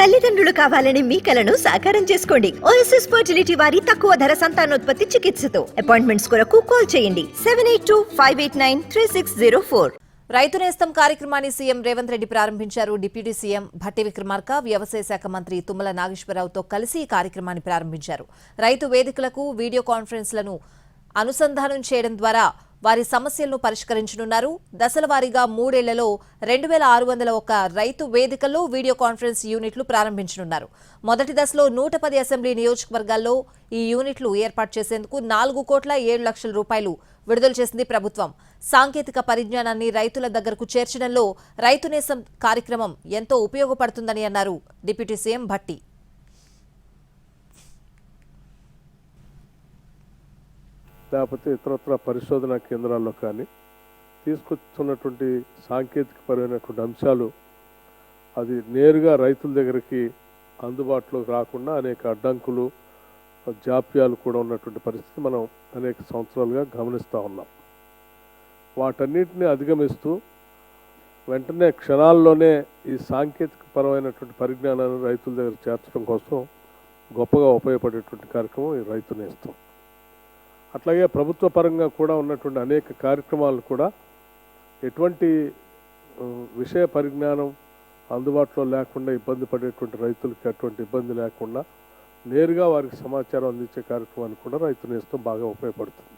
తల్లిదండ్రులు కావాలని మీ కలను సాకారం చేసుకోండి. ఓఎస్ఎస్ ఫర్టిలిటీ వారి తక్కువ ధర సంతానోత్పత్తి చికిత్సతో. అపాయింట్మెంట్స్ కొరకు కాల్ చేయండి. Seven eight two five eight nine three six zero four Rythu Nestham కార్యక్రమాన్ని సీఎం రేవంత్ రెడ్డి ప్రారంభించారు. డిప్యూటీ సీఎం భట్టి విక్రమార్క వ్యవసాయ శాఖ మంత్రి తుమ్మల నాగేశ్వరరావుతో కలిసి ఈ కార్యక్రమాన్ని ప్రారంభించారు. రైతు వేదికలకు వీడియో కాన్ఫరెన్స్లను అనుసంధానం చేయడం ద్వారా వారి సమస్యలను పరిష్కరించనున్నారు. దశల వారీగా మూడేళ్ళలో రెండు వేల ఆరు వందల ఒక రైతు వేదికల్లో వీడియో కాన్ఫరెన్స్ యూనిట్లు ప్రారంభించనున్నారు. మొదటి దశలో నూట పది అసెంబ్లీ నియోజకవర్గాల్లో ఈ యూనిట్లు ఏర్పాటు చేసేందుకు నాలుగు కోట్ల ఏడు లక్షల రూపాయలు విడుదల చేసింది ప్రభుత్వం. సాంకేతిక పరిజ్ఞానాన్ని రైతుల దగ్గరకు చేర్చడంలో రైతు నేసం కార్యక్రమం ఎంతో ఉపయోగపడుతుందని అన్నారు డిప్యూటీ సీఎం భట్టి. లేకపోతే ఇతరత్ర పరిశోధనా కేంద్రాల్లో కానీ తీసుకొస్తున్నటువంటి సాంకేతికపరమైనటువంటి అంశాలు అది నేరుగా రైతుల దగ్గరికి అందుబాటులోకి రాకుండా అనేక అడ్డంకులు జాప్యాలు కూడా ఉన్నటువంటి పరిస్థితి మనం అనేక సంవత్సరాలుగా గమనిస్తూ ఉన్నాం. వాటన్నిటిని అధిగమిస్తూ వెంటనే క్షణాల్లోనే ఈ సాంకేతిక పరమైనటువంటి పరిజ్ఞానాన్ని రైతుల దగ్గర చేర్చడం కోసం గొప్పగా ఉపయోగపడేటువంటి కార్యక్రమం ఈ రైతు నేస్తాం. అట్లాగే ప్రభుత్వ పరంగా కూడా ఉన్నటువంటి అనేక కార్యక్రమాలు కూడా ఎటువంటి విషయ పరిజ్ఞానం అందుబాటులో లేకుండా ఇబ్బంది పడేటువంటి రైతులకి అటువంటి ఇబ్బంది లేకుండా నేరుగా వారికి సమాచారం అందించే కార్యక్రమాన్ని కూడా రైతు నేస్తం బాగా ఉపయోగపడుతుంది.